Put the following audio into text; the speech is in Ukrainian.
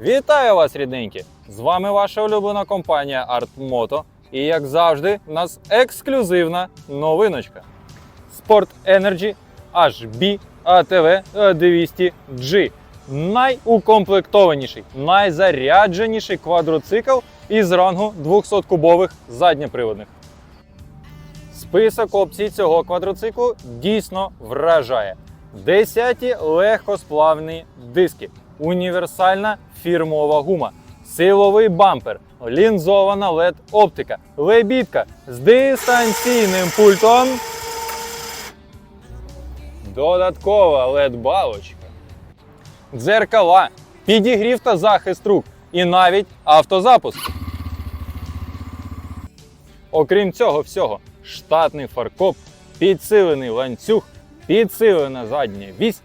Вітаю вас, рідненькі! З вами ваша улюблена компанія ArtMoto. І як завжди, у нас ексклюзивна новиночка. Sport Energy HB ATV 200G. Найукомплектованіший, найзарядженіший квадроцикл із рангу 200-кубових задньоприводних. Список опцій цього квадроциклу дійсно вражає. Десяті легкосплавні диски, універсальна фірмова гума, силовий бампер, лінзована LED оптика, лебідка з дистанційним пультом, додаткова LED балочка, дзеркала, підігрів та захист рук і навіть автозапуск. Окрім цього всього, штатний фаркоп, підсилений ланцюг, підсилена задня вісь